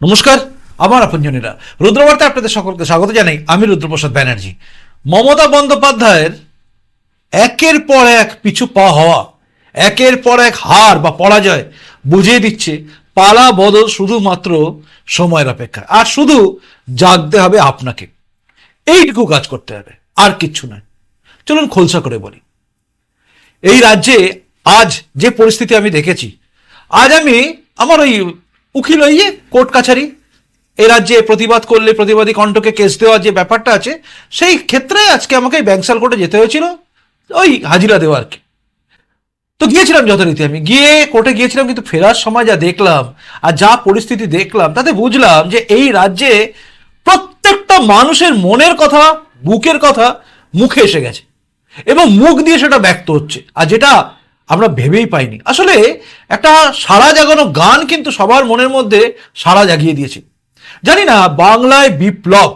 নমস্কার, আমার আপনজনেরা। রুদ্রবার্তায় আপনাদের সকলকে স্বাগত জানাই। আমি রুদ্রপ্রসাদ ব্যানার্জি। মমতা বন্দ্যোপাধ্যায়ের একের পর এক পিছু পা হওয়া, একের পর এক হার বা পরাজয় বুঝিয়ে দিচ্ছে পালা বদল শুধুমাত্র সময়ের অপেক্ষা। আর শুধু জাগতে হবে আপনাকে। এইটুকু কাজ করতে হবে, আর কিচ্ছু নয়। চলুন খোলসা করে বলি। এই রাজ্যে আজ যে পরিস্থিতি আমি দেখেছি, আজ আমি আমার ওই উকিল হইয়ে কোর্ট কাছারি। এই রাজ্যে প্রতিবাদ করলে প্রতিবাদী কণ্ঠকে কেস দেওয়ার যে ব্যাপারটা আছে, সেই ক্ষেত্রে আজকে আমাকে ব্যাংসাল কোর্টে যেতে হয়েছিল, ওই হাজিরা দেওয়া আর কি তো গিয়েছিলাম যথারীতি আমি। গিয়ে কোর্টে গিয়েছিলাম, কিন্তু ফেরার সময় যা দেখলাম আর যা পরিস্থিতি দেখলাম, তাতে বুঝলাম যে এই রাজ্যে প্রত্যেকটা মানুষের মনের কথা, বুকের কথা মুখে এসে গেছে। এবং মুখ দিয়ে সেটা ব্যক্ত হচ্ছে। আর যেটা আমরা ভেবেই পাইনি। আসলে একটা সারা জাগানো গান কিন্তু সবার মনের মধ্যে সারা জাগিয়ে দিয়েছে। জানি না, বাংলায় বিপ্লব,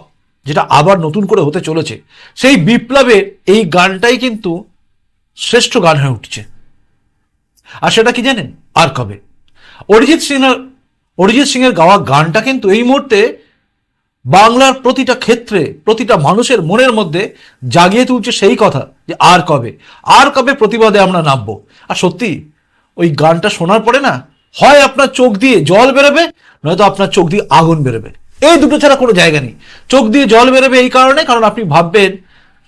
যেটা আবার নতুন করে হতে চলেছে, সেই বিপ্লবে এই গানটাই কিন্তু শ্রেষ্ঠ গান হয়ে উঠছে। আর সেটা কি জানেন? আর কবে? অরিজিৎ সিং অরিজিৎ সিং এর গাওয়া গানটা কিন্তু এই মুহূর্তে বাংলার প্রতিটা ক্ষেত্রে, প্রতিটা মানুষের মনের মধ্যে জাগিয়ে তুলছে সেই কথা যে আর কবে? আর কবে প্রতিবাদে আমরা নামবো? আর সত্যি, ওই গানটা শোনার পরে না, হয় আপনার চোখ দিয়ে জল বেরোবে, নয়তো আপনার চোখ দিয়ে আগুন বেরোবে। এই দুটো ছাড়া কোনো জায়গা নেই। চোখ দিয়ে জল বেরোবে এই কারণে, কারণ আপনি ভাববেন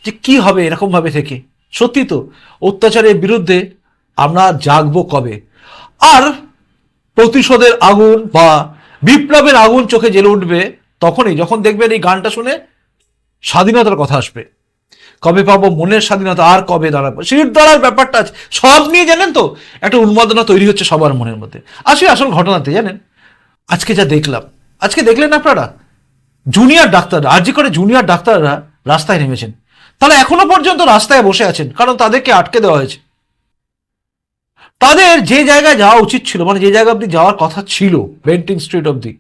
যে কি হবে এরকম ভাবে থেকে। সত্যি তো, অত্যাচারের বিরুদ্ধে আমরা জাগবো কবে? আর প্রতিশোধের আগুন বা বিপ্লবের আগুন চোখে জ্বলে উঠবে তখনই যখন দেখবেন এই গানটা শুনে স্বাধীনতার কথা আসবে। কবে পাবো মনের স্বাধীনতা, আর কবে দাঁড়াবো? শির দাঁড়ার ব্যাপারটা আছে। সব নিয়ে জানেন তো, একটা উন্মাদনা তৈরি হচ্ছে সবার মনের মধ্যে। আসি আসল ঘটনাতে, জানেন? আজকে যা দেখলাম, আজকে দেখলেন আপনারা? জুনিয়র ডাক্তাররা আরজি করে জুনিয়র ডাক্তাররা রাস্তায় নেমেছেন। তাহলে এখনও পর্যন্ত রাস্তায় বসে আছেন, কারণ তাদেরকে আটকে দেওয়া হয়েছে। তাদের যে জায়গায় যাওয়া উচিত ছিল মানে যে জায়গা অব্দি যাওয়ার কথা ছিল বেন্টিং স্ট্রিট অব্দি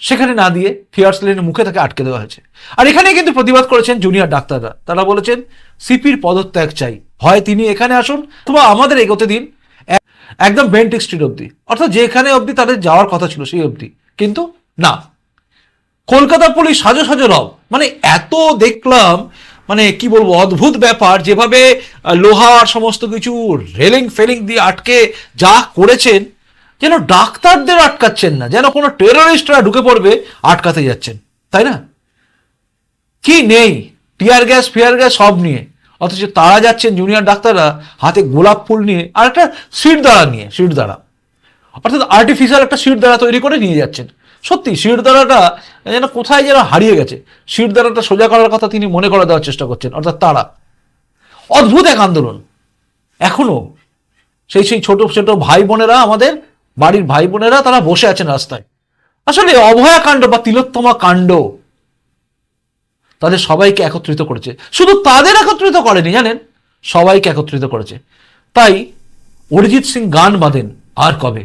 সেখানে না দিয়ে ফিয়ার্স লেনের মুখে তাকে আটকে দেওয়া হয়েছে। আর এখানে কিন্তু প্রতিবাদ করেছেন জুনিয়র ডাক্তাররা। তারা বলেছেন, সিপির পদত্যাগ চাই। হয় তিনি এখানে আসুন, অথবা আমাদের এগোতে দিন। এক- একদম বেন্টিং স্ট্রিট অব্দি অর্থাৎ যেখানে অব্দি তাদের যাওয়ার কথা ছিল সেই অব্দি কিন্তু না। কলকাতা পুলিশ সাজো সাজো রব। মানে এত দেখলাম মানে কি বলব, অদ্ভুত ব্যাপার। যেভাবে লোহার সমস্ত কিছু রেলিং ফেলিং দিয়ে আটকে যা করেছেন যেন ডাক্তারদের আটকাচ্ছেন না, যেন কোনো টেররিস্টরা ঢুকে পড়বে, আটকাতে যাচ্ছেন, তাই না? কি নেই? টিয়ার গ্যাস ফিয়ার গ্যাস সব নিয়ে। অথচ তারা যাচ্ছেন জুনিয়র ডাক্তাররা হাতে গোলাপ ফুল নিয়ে আর একটা সিট দাঁড়া নিয়ে সিট দাঁড়া অর্থাৎ আর্টিফিশিয়াল একটা সিট দ্বারা তৈরি করে নিয়ে যাচ্ছেন। সত্যি শিট দ্বারাটা যেন কোথায় যেন হারিয়ে গেছে। শিট দ্বারাটা সোজা করার কথা তিনি মনে করে দেওয়ার চেষ্টা করছেন, অর্থাৎ তারা। অদ্ভুত এক আন্দোলন। এখনও সেই সেই ছোট ছোট ভাই বোনেরা আমাদের বাড়ির ভাই বোনেরা তারা বসে আছেন রাস্তায়। আসলে অভয়া কাণ্ড বা তিলোত্তমা কাণ্ড তাদের সবাইকে একত্রিত করেছে। শুধু তাদের একত্রিত করেনি, জানেন? সবাইকে একত্রিত করেছে। তাই অরিজিৎ সিং গান বাঁধেন আর কবে?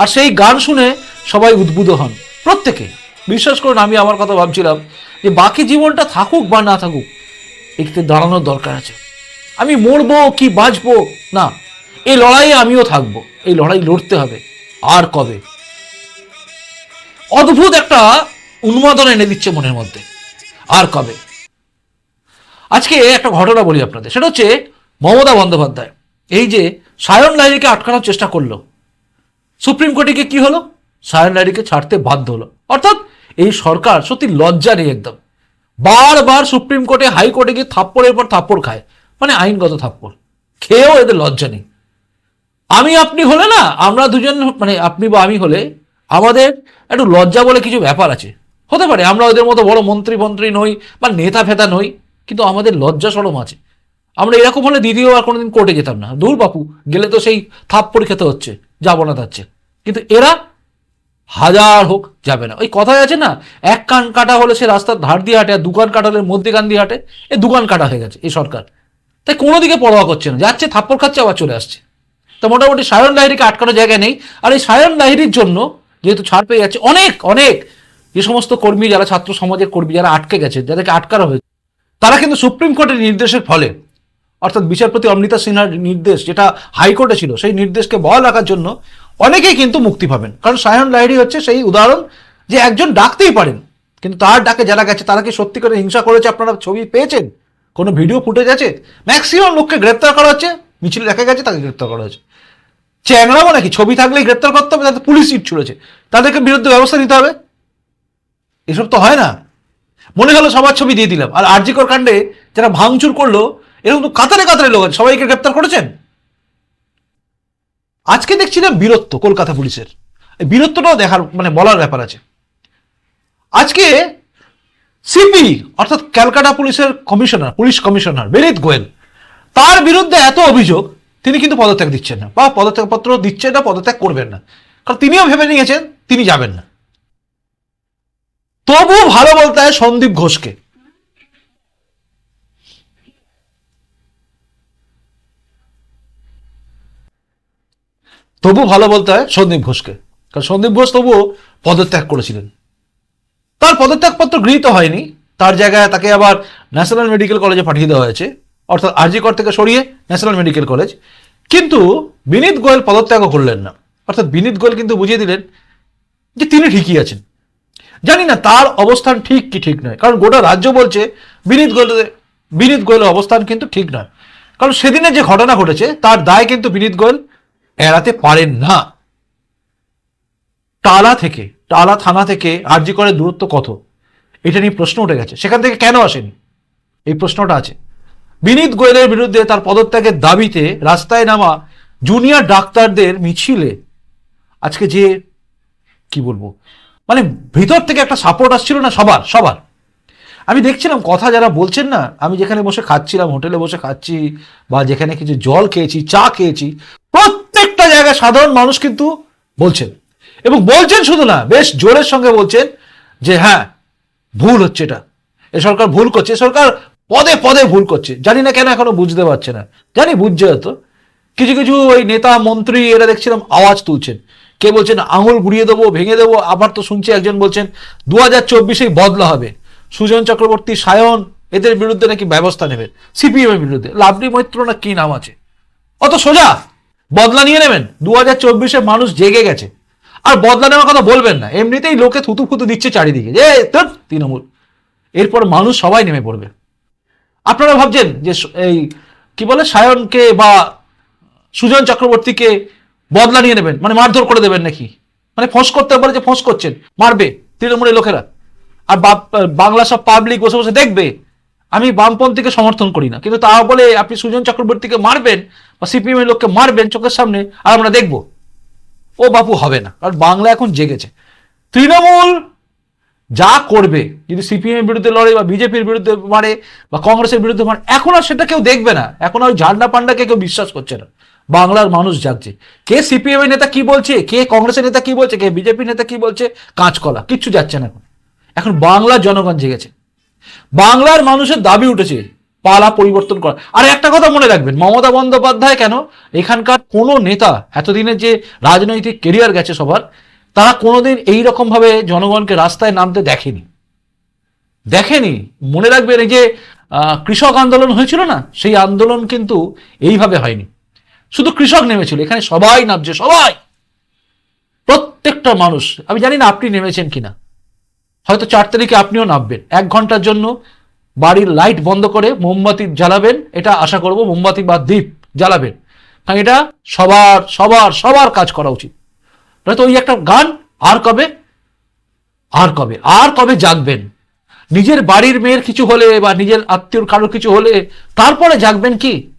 আর সেই গান শুনে সবাই উদ্বুদ্ধ হন। প্রত্যেকে। বিশ্বাস করুন, আমি আমার কথা ভাবছিলাম যে বাকি জীবনটা থাকুক বা না থাকুক একটু দাঁড়ানোর দরকার আছে। আমি মরবো কি বাঁচবো? না, এই লড়াইয়ে আমিও থাকব। এই লড়াই লড়তে হবে। আর কবে? অদ্ভুত একটা উন্মাদনা এনে দিচ্ছে মনের মধ্যে। আর কবে? আজকে একটা ঘটনা বলি আপনাদের। সেটা হচ্ছে মমতা বন্দ্যোপাধ্যায়। এই যে সায়ন লাইরিকে আটকানোর চেষ্টা করল, সুপ্রিম কোর্টে গিয়ে কি হলো? সায়ন লাইরিকে ছাড়তে বাধ্য হলো। অর্থাৎ এই সরকার সত্যি লজ্জা নেই একদম। বারবার সুপ্রিম কোর্টে, হাইকোর্টে গিয়ে থাপ্পড়ের পর থাপ্পড় খায়। মানে আইনগত থাপ্পড়। খেয়েও এদের লজ্জা নেই। আমি আপনি হলে না, আমরা দুজন মানে আপনি বা আমি হলে আমাদের একটু লজ্জা বলে কিছু ব্যাপার আছে। হতে পারে, আমরা ওদের মতো বড় মন্ত্রী মন্ত্রী নই বা নেতা ফেতা নই, কিন্তু আমাদের লজ্জা সরম আছে। আমরা এরকম হলে দিদিও আর কোনোদিন কোর্টে যেতাম না। দূর বাপু, গেলে তো সেই থাপ্পড় খেতে হচ্ছে, যাব না যাচ্ছে কিন্তু এরা হাজার হোক, যাবে না। ওই কথায় আছে না, এক কান কাটা হলে সে রাস্তার ধার দিয়ে হাঁটে, আর দু কান কাটা হলে মধ্যে কান দিয়ে হাঁটে, এ দু কান কাটা হয়ে গেছে এই সরকার। তাই কোনো দিকে পরোয়া করছে না, যাচ্ছে, থাপ্পড় খাচ্ছে, আবার চলে আসছে। তো মোটামুটি সায়ন লাহিড়িকে আটকানোর জায়গা নেই। আর এই সায়ন লাহিড়ির জন্য যেহেতু ছাড় পেয়ে যাচ্ছে, অনেক অনেক যে সমস্ত কর্মী যারা ছাত্র সমাজের কর্মী যারা আটকে গেছে, যাদেরকে আটকানো হয়েছে, তারা কিন্তু সুপ্রিম কোর্টের নির্দেশের ফলে, অর্থাৎ বিচারপতি অমৃতা সিনহার নির্দেশ যেটা হাইকোর্টে ছিল, সেই নির্দেশকে বহাল রাখার জন্য অনেকেই কিন্তু মুক্তি পাবেন। কারণ সায়ন লাহিড়ি হচ্ছে সেই উদাহরণ যে একজন ডাকতেই পারেন, কিন্তু তার ডাকে যারা গেছে, তারা কি সত্যি করে হিংসা করেছে? আপনারা ছবি পেয়েছেন? কোনো ভিডিও ফুটেজ আছে? ম্যাক্সিমাম লোককে গ্রেপ্তার করা হচ্ছে। মিছিল দেখা গেছে, তাকে গ্রেপ্তার করা হয়েছে। চ্যাংড়াবো নাকি? ছবি থাকলেই গ্রেপ্তার করতে হবে তাদের পুলিশ ইট ছুড়েছে। তাদেরকে বিরুদ্ধে ব্যবস্থা নিতে হবে। এসব তো হয় না। মনে হলো সবার ছবি দিয়ে দিলাম। আর আরজিকর কাণ্ডে যারা ভাঙচুর করল, এরকম তো কাতারে কাতারে লোক আছে। সবাইকে গ্রেপ্তার করেছেন? আজকে দেখছিলাম বীরত্ব কলকাতা পুলিশের। এই বীরত্বটাও দেখার মানে বলার ব্যাপার আছে। আজকে সিপি, অর্থাৎ ক্যালকাটা পুলিশের commissioner, police commissioner Vineet Goyal তার বিরুদ্ধে এত অভিযোগ, তিনি কিন্তু পদত্যাগ দিচ্ছেন না। বা পদত্যাগপত্র দিচ্ছেন না, পদত্যাগ করবেন না। কারণ তিনিও ভেবে নিয়েছেন, তিনি যাবেন না। তবু ভালো বলতে হয় সন্দীপ ঘোষকে। তবু ভালো বলতে হয় সন্দীপ ঘোষকে। কারণ সন্দীপ ঘোষ তবুও পদত্যাগ করেছিলেন। তার পদত্যাগপত্র গৃহীত হয়নি, তার জায়গায় তাকে আবার ন্যাশনাল মেডিকেল কলেজে পাঠিয়ে দেওয়া হয়েছে। অর্থাৎ আরজিকর থেকে সরিয়ে ন্যাশনাল মেডিকেল কলেজ। কিন্তু বিনীত গোয়েল পদত্যাগ করলেন না। অর্থাৎ বিনীত গোয়েল কিন্তু বুঝিয়ে দিলেন যে তিনি ঠিকই আছেন। জানি না তার অবস্থান ঠিক কি ঠিক নয়। কারণ গোটা রাজ্য বলছে বিনীত গোয়েল, বিনীত গোয়েলের অবস্থান কিন্তু ঠিক নয়। কারণ সেদিনে যে ঘটনা ঘটেছে, তার দায় কিন্তু বিনীত গোয়েল এড়াতে পারেন না। টালা থেকে, টালা থানা থেকে আরজি করে দূরত্ব কত? এটা নিয়ে প্রশ্ন উঠে গেছে। সেখান থেকে কেন আসেনি? এই প্রশ্নটা আছে। বিনীত গোয়েলের বিরুদ্ধে তার পদত্যাগের দাবিতে রাস্তায় নামা জুনিয়র ডাক্তারদের মিছিলে। আজকে যে, কি বলব? মানে ভিতর থেকে একটা সাপোর্ট আসছিল না সবার সবার। আমি দেখছিলাম কথা যারা বলছেন না, আমি যেখানে বসে খাচ্ছিলাম, হোটেলে বসে খাচ্ছি, বা যেখানে কিছু জল খেয়েছি, চা খেয়েছি, প্রত্যেকটা জায়গায় সাধারণ মানুষ কিন্তু বলছেন। এবং বলছেন শুধু না, বেশ জোরের সঙ্গে বলছেন যে হ্যাঁ ভুল হচ্ছে এটা। এ সরকার ভুল করছে। সরকার পদে পদে ভুল করছে। জানি না কেন এখনও বুঝতে পারছে না। জানি বুঝছে হয়তো। কিছু কিছু ওই নেতা, মন্ত্রী, এরা দেখছিলাম আওয়াজ তুলছেন। কে বলছেন, আঙুল গুড়িয়ে দেবো, ভেঙে দেবো, আবার তো শুনছি একজন বলছেন দু হাজার চব্বিশেই বদলা হবে। সুজন চক্রবর্তী, সায়ন, এদের বিরুদ্ধে নাকি ব্যবস্থা নেবেন? সিপিএম এর বিরুদ্ধে। লাভলি মৈত্র না কি নাম আছে? অত সোজা? বদলা নিয়ে নেবেন? দু হাজার চব্বিশে মানুষ জেগে গেছে। আর বদলা নেওয়ার কথা বলবেন না। এমনিতেই লোকে থুতু ফুতু দিচ্ছে চারিদিকে। যে তোর তৃণমূল। এরপর মানুষ সবাই নেমে পড়বে। আপনারা ভাবছেন যে এই, কি বলে, সায়নকে বা সুজন চক্রবর্তীকে বদলা নিয়ে নেবেন? মানে মারধর করে দেবেন নাকি? মানে ফোঁস করতে পারে যে ফোঁস করছেন। মারবে তৃণমূলের লোকেরা। আর বাংলা সব পাবলিক বসে বসে দেখবে, আমি বামপন্থীকে সমর্থন করি না। কিন্তু তা বলে আপনি সুজন চক্রবর্তীকে মারবেন বা সিপিএম এর লোককে মারবেন চোখের সামনে, আর আমরা দেখব। ও বাপু হবে না, কারণ বাংলা এখন জেগেছে। তৃণমূল যা করবে, যদি সিপিএম এর বিরুদ্ধে লড়ে বা বিজেপির বিরুদ্ধে মারে বা কংগ্রেসের বিরুদ্ধে মারে, এখন আর সেটা কেউ দেখবে না। এখন আর ঝান্ডা পান্ডাকে কেউ বিশ্বাস করছে না। বাংলার মানুষ জাগছে কে সিপিএম এর নেতা কি বলছে? কে কংগ্রেসের নেতা কি বলছে? কে বিজেপি নেতা কি বলছে? কাঁচকলা, কিচ্ছু যাচ্ছে না এখন। এখন বাংলার জনগণ জেগেছে। বাংলার মানুষের দাবি উঠেছে, পালা পরিবর্তন করা। আর একটা কথা মনে রাখবেন, মমতা বন্দ্যোপাধ্যায় কেন? এখানকার কোনো নেতা এতদিনের যে রাজনৈতিক কেরিয়ার গেছে সবার তারা কোনোদিন এই রকম জনগণকে রাস্তায় নামতে দেখেনি। দেখেনি। মনে রাখবেন এই যে কৃষক আন্দোলন হয়েছিল না? সেই আন্দোলন কিন্তু এইভাবে হয়নি। শুধু কৃষক নেমেছিল, এখানে সবাই নামছে, সবাই। প্রত্যেকটা মানুষ, আমি জানি না আপনি নেমেছেন কিনা। হয়তো চার তারিখে আপনিও নামবেন। এক ঘণ্টার জন্য বাড়ির লাইট বন্ধ করে মোমবাতি জ্বালাবেন, এটা আশা করব মোমবাতি বা দ্বীপ জ্বালাবেন। কারণ এটা সবার সবার সবার কাজ করা উচিত। নয়তো ওই একটা গান, আর কবে? আর কবে? আর কবে জাগবেন? নিজের বাড়ির মেয়ের কিছু হলে বা নিজের আত্মীয়র কারোর কিছু হলে তারপরে জাগবেন কি?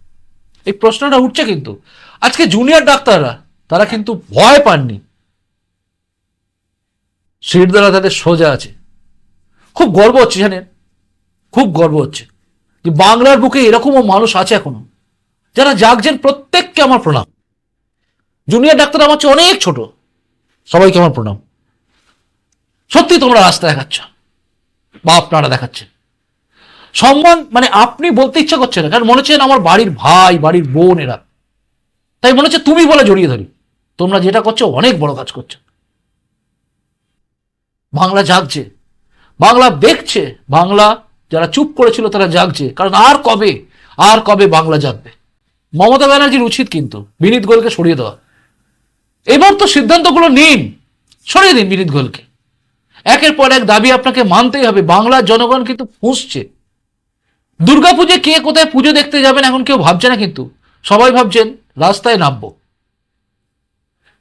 এই প্রশ্নটা উঠছে কিন্তু। আজকে জুনিয়র ডাক্তাররা, তারা কিন্তু ভয় পাননি। সিটদারা তাদের সোজা আছে। খুব গর্ব হচ্ছে জানেন? খুব গর্ব হচ্ছে। যে বাংলার বুকে এরকমও মানুষ আছে এখনও। যারা জাগছেন প্রত্যেককে আমার প্রণাম। জুনিয়র ডাক্তার আমার চেয়ে অনেক ছোট। সবাইকে আমার প্রণাম। সত্যি তোমরা রাস্তা দেখাচ্ছ। বা আপনারা দেখাচ্ছেন। সম্মান মানে আপনি বলতে ইচ্ছা করছে না। কারণ মনে হচ্ছে আমার বাড়ির ভাই, বাড়ির বোন এরা। তাই মনে হচ্ছে তুমি বলে জড়িয়ে ধরি। তোমরা যেটা করছ অনেক বড় কাজ করছ। বাংলা জাগছে। বাংলা দেখছে। বাংলা যারা চুপ করেছিল তারা জাগছে। কারণ আর কবে আর কবে বাংলা জাগবে? মমতা ব্যানার্জির উচিত কিন্তু বিনীত গোলকে সরিয়ে দেওয়া। এবার তো সিদ্ধান্তগুলো নিন। সরিয়ে দিন বিনীত গোলকে একের পর এক দাবি আপনাকে মানতেই হবে। বাংলার জনগণ কিন্তু ফুঁসছে। দুর্গাপুজো কে কোথায় পুজো দেখতে যাবেন এখন কেউ ভাবছে না কিন্তু। সবাই ভাবছেন রাস্তায় নামবো।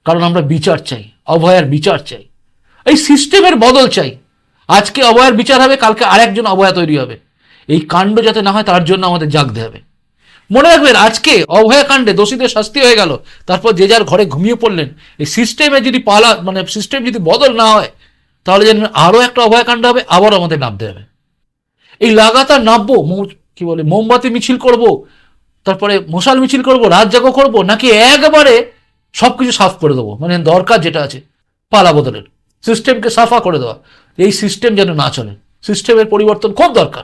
কারণ আমরা বিচার চাই, অভয়ার বিচার চাই। এই সিস্টেমের বদল চাই। আজকে অভয়ার বিচার হবে, কালকে আরেকজন অভয়া তৈরি হবে। এই কাণ্ড যাতে না হয় তার জন্য আমাদের জাগতে হবে। মনে রাখবেন, আজকে অভয়াকাণ্ডে দোষীদের শাস্তি হয়ে গেল। তারপর যে যার ঘরে ঘুমিয়ে পড়লেন, এই সিস্টেমে যদি পালা মানে সিস্টেম যদি বদল না হয়, তাহলে জানেন আরও একটা অভয়াকাণ্ড হবে আবার আমাদের নামতে হবে। এই লাগাতার নামবো কি বলে, মোমবাতি মিছিল করব, তারপরে মশাল মিছিল করব রাত জাগো করব, নাকি একবারে সব কিছু সাফ করে দেবো? মানে দরকার যেটা আছে, পালা বদলের। সিস্টেমকে সাফা করে দেওয়া। এই সিস্টেম যেন না চলে। সিস্টেমের পরিবর্তন খুব দরকার।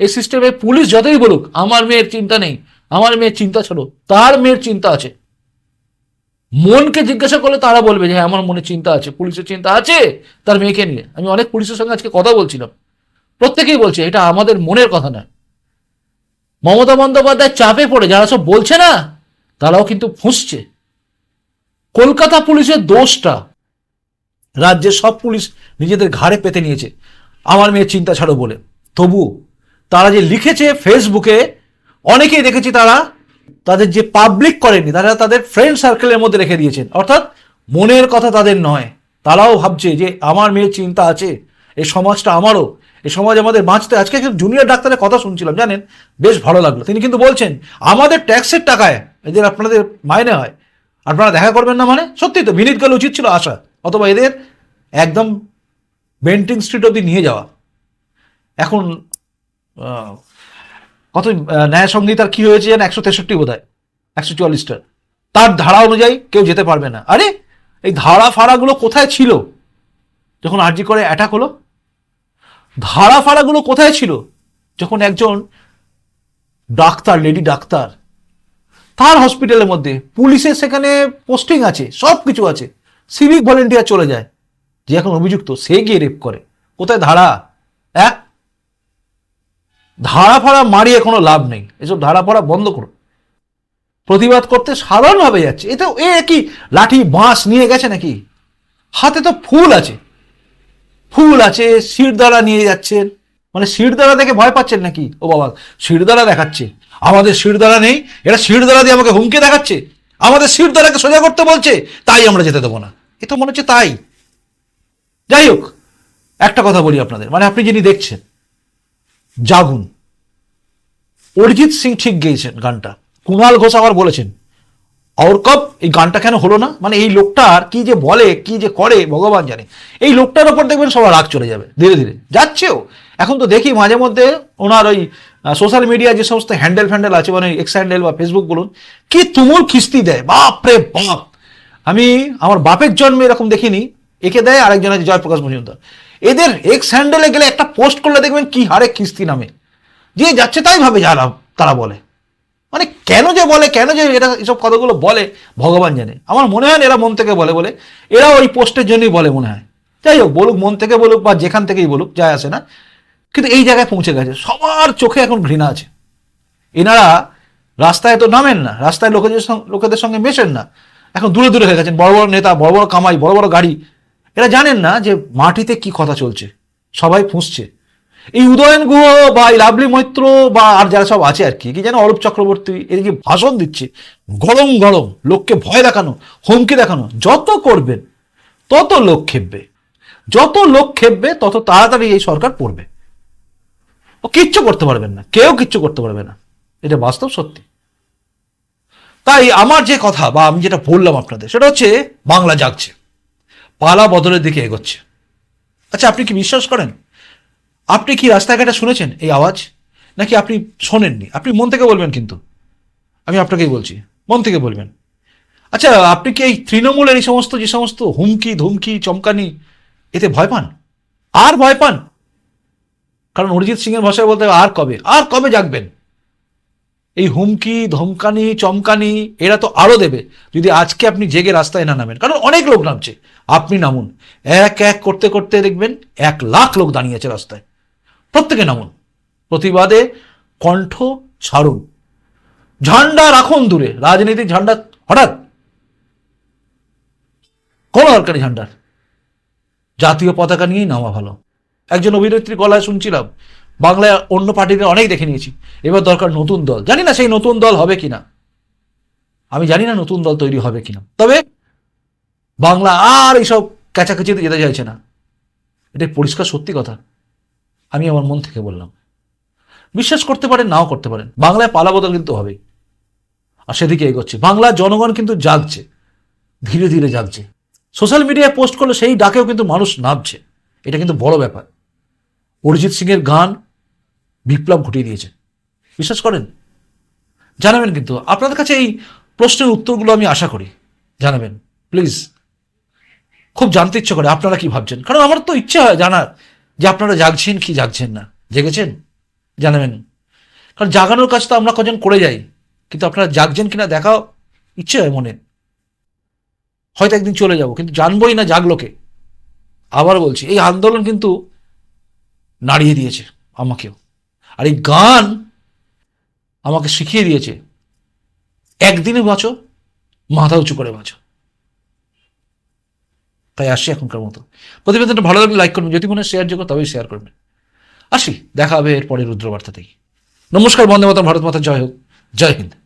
এই সিস্টেমে পুলিশ যতই বলুক, আমার মেয়ের চিন্তা নেই, আমার মেয়ের চিন্তা ছিল তার মেয়ের চিন্তা আছে। মনকে জিজ্ঞাসা করলে তারা বলবে যে হ্যাঁ আমার মনে চিন্তা আছে, পুলিশের চিন্তা আছে, তার মেয়েকে নিয়ে। আমি অনেক পুলিশের সঙ্গে আজকে কথা বলছিলাম। প্রত্যেকেই বলছে, এটা আমাদের মনের কথা না মমতা বন্দ্যোপাধ্যায় চাপে পড়ে, যারা সব বলছে না, তারাও কিন্তু ফুঁসছে। কলকাতা পুলিশের দোষটা, রাজ্যের সব পুলিশ নিজেদের ঘাড়ে পেতে নিয়েছে। আমার মেয়ের চিন্তা ছাড়ো বলে। তবু তারা যে লিখেছে ফেসবুকে অনেকেই দেখেছি তারা তাদের যে পাবলিক করেনি তারা তাদের ফ্রেন্ড সার্কেলের মধ্যে রেখে দিয়েছেন। অর্থাৎ মনের কথা তাদের নয়। তারাও ভাবছে যে আমার মেয়ের চিন্তা আছে এই সমাজটা আমারও এই সমাজ আমাদের বাঁচতে। আজকে একজন জুনিয়র ডাক্তারের কথা শুনছিলাম, জানেন? বেশ ভালো লাগল। তিনি কিন্তু বলছেন, আমাদের ট্যাক্সের টাকায় এদের আপনাদের মাইনে হয়। আপনারা দেখা করবেন না মানে? সত্যি তো, বিনীত গেলে উচিত ছিল আসা অথবা এদের একদম বেন্টিং স্ট্রিট অব্দি নিয়ে যাওয়া। এখন কত ন্যায় সংহিতার কি হয়েছে যেন একশো তেষট্টি বোধ হয় একশো চুয়াল্লিশটা। তার ধারা অনুযায়ী কেউ যেতে পারবে না। আরে, এই ধারা ফাড়াগুলো কোথায় ছিল? যখন আরজি করে অ্যাটাক হলো, ধারা ফাড়াগুলো কোথায় ছিল? যখন একজন ডাক্তার লেডি ডাক্তার, তার হসপিটালের মধ্যে পুলিশের সেখানে পোস্টিং আছে সব কিছু আছে সিভিক ভলেন্টিয়ার চলে যায়। যে এখন অভিযুক্ত, সে গিয়ে রেপ করে। কোথায় ধারা? এক ধারা ফাড়া মারিয়ে কোনো লাভ নেই। এসব ধারা ফাড়া বন্ধ করো প্রতিবাদ করতে সাধারণভাবে যাচ্ছে। এতে এ কি লাঠি, বাঁশ নিয়ে গেছে নাকি? হাতে তো ফুল আছে। ফুল আছে, শিরদাঁড়া নিয়ে যাচ্ছেন। মানে শিরদাঁড়া দেখে ভয় পাচ্ছেন নাকি? ও বাবা, শিরদাঁড়া দেখাচ্ছে। আমাদের শিরদাঁড়া নেই। এরা শিরদাঁড়া দিয়ে আমাকে হুমকি দেখাচ্ছে। আমাদের শিরদাঁড়াকে সোজা করতে বলছে, তাই আমরা যেতে দেবো না। এ তো মনে হচ্ছে তাই। যাই হোক, একটা কথা বলি আপনাদের। মানে আপনি যিনি দেখছেন জাগুন। অরিজিৎ সিং ঠিক গেয়েছেন গানটা। কুণাল ঘোষ আবার বলেছেন অর কপ এই গানটা কেন হলো না? মানে এই লোকটার কি যে বলে, কি যে করে, ভগবান জানে। এই লোকটার ওপর দেখবেন সবার রাগ চলে যাবে, ধীরে ধীরে। যাচ্ছেও। এখন তো দেখি মাঝে মধ্যে ওনার ওই সোশ্যাল মিডিয়া যে সমস্ত হ্যান্ডেল ফ্যান্ডেল আছে মানে এক্স হ্যান্ডেল বা ফেসবুক বলুন, কি তুমুল খিস্তি দেয়। বাপ রে বাপ! আমি আমার বাপের জন্মে এরকম দেখিনি। একে দেয়, আরেকজন আছে জয়প্রকাশ মজুমদার। এদের এক্স হ্যান্ডেলে গেলে একটা পোস্ট করলে দেখবেন কি হারে কিস্তি নামে। যে যাচ্ছে তাই ভাবে যারা, তারা বলে। মানে কেন যে বলে, কেন যে এরা এসব কথাগুলো বলে, ভগবান জানে। আমার মনে হয় না এরা মন থেকে বলে বলে এরা ওই পোস্টের জন্যই বলে মনে হয়। যাই হোক, বলুক, মন থেকে বলুক বা যেখান থেকেই বলুক, যায় আসে না। কিন্তু এই জায়গায় পৌঁছে গেছে। সবার চোখে এখন ঘৃণা আছে। এনারা রাস্তায় তো নামেন না, রাস্তায় লোকেদের লোকেদের সঙ্গে মেশেন না। এখন দূরে দূরে হয়ে গেছেন। বড় বড় নেতা, বড় বড় কামাই, বড় বড় গাড়ি। এরা জানেন না যে মাটিতে কি কথা চলছে। সবাই ফুঁসছে। এই উদয়ন গুহ বা এই লাভলি মৈত্র বা আর যারা সব আছে আর কি কি যেন অরূপ চক্রবর্তী এদিকে ভাষণ দিচ্ছে। গরম গরম লোককে ভয় দেখানো, হুমকি দেখানো, যত করবেন তত লোক খেপবে। যত লোক খেপবে, তত তাড়াতাড়ি এই সরকার পড়বে। ও কিচ্ছু করতে পারবেন না, কেউ কিচ্ছু করতে পারবে না। এটা বাস্তব সত্যি। তাই আমার যে কথা বা আমি যেটা বললাম আপনাদের, সেটা হচ্ছে বাংলা জাগছে। পালা বদলের দিকে এগোচ্ছে। আচ্ছা আপনি কি বিশ্বাস করেন? আপনি কি রাস্তাঘাটে শুনেছেন এই আওয়াজ? নাকি আপনি শোনেননি? আপনি মন থেকে বলবেন কিন্তু। আমি আপনাকেই বলছি, মন থেকে বলবেন। আচ্ছা আপনি কি এই তৃণমূলের এই সমস্ত, যে সমস্ত হুমকি, ধুমকি, চমকানি, এতে ভয় পান? আর ভয় পান? কারণ অরিজিৎ সিংয়ের ভাষায় বলতে আর কবে? আর কবে জাগবেন? এই হুমকি, ধমকানি, চমকানি, এরা তো আরও দেবে, যদি আজকে আপনি জেগে রাস্তায় না নামেন। কারণ অনেক লোক নামছে। আপনি নামুন। এক এক করতে করতে দেখবেন এক লাখ লোক দাঁড়িয়েছে রাস্তায়। প্রত্যেকে নামুন। প্রতিবাদে কণ্ঠ ছাড়ুন। ঝান্ডা রাখুন দূরে। রাজনীতির ঝান্ডা হঠাৎ। কোনো দরকারি ঝান্ডার জাতীয় পতাকা নিয়েই নামা ভালো। একজন অভিনেত্রীর গলায় শুনছিলাম। বাংলায় অন্য পার্টিতে অনেক দেখে নিয়েছি। এবার দরকার নতুন দল। জানি না সেই নতুন দল হবে কিনা। আমি জানি না নতুন দল তৈরি হবে কিনা। তবে বাংলা আর এইসব কাছাকাছিতে যেতে চাইছে না। এটা পরিষ্কার সত্যি কথা। আমি আমার মন থেকে বললাম। বিশ্বাস করতে পারেন, নাও করতে পারেন। বাংলায় পালা বদল কিন্তু হবে। আর সেদিকে এগোচ্ছে। বাংলার জনগণ কিন্তু জাগছে। ধীরে ধীরে জাগছে। সোশ্যাল মিডিয়ায় পোস্ট করলে সেই ডাকেও কিন্তু মানুষ নামছে। এটা কিন্তু বড় ব্যাপার। অরিজিৎ সিংয়ের গান বিপ্লব ঘটিয়ে দিয়েছে। বিশ্বাস করেন? জানাবেন কিন্তু। আপনাদের কাছে এই প্রশ্নের উত্তরগুলো আমি আশা করি। জানাবেন। প্লিজ। খুব জানতে ইচ্ছে করে, আপনারা কি ভাবছেন? কারণ আমার তো ইচ্ছে হয় জানার যে আপনারা জাগছেন কি জাগছেন না। জেগেছেন? জানাবেন। কারণ জাগানোর কাজ তো আমরা কজন করে যাই, কিন্তু আপনারা জাগছেন কিনা দেখাও ইচ্ছে হয় মনে। হয়তো একদিন চলে যাব, কিন্তু জানবই না জাগলোকে। আবার বলছি, এই আন্দোলন কিন্তু নাড়িয়ে দিয়েছে আমাকেও। আর এই গান আমাকে শিখিয়ে দিয়েছে, একদিনে বাঁচো মাথা উঁচু করে বাঁচো। তাই আসি এখনকার মতো। প্রতিবেদনটা ভালো লাগলে লাইক করবেন, যদি মনে হয় শেয়ার যোগ্য তবেই শেয়ার করবেন। আসি, দেখা হবে এরপরে রুদ্রবার্তাতেই নমস্কার, বন্দে মাতা ভারত মাতা, জয় হোক। জয় হিন্দ।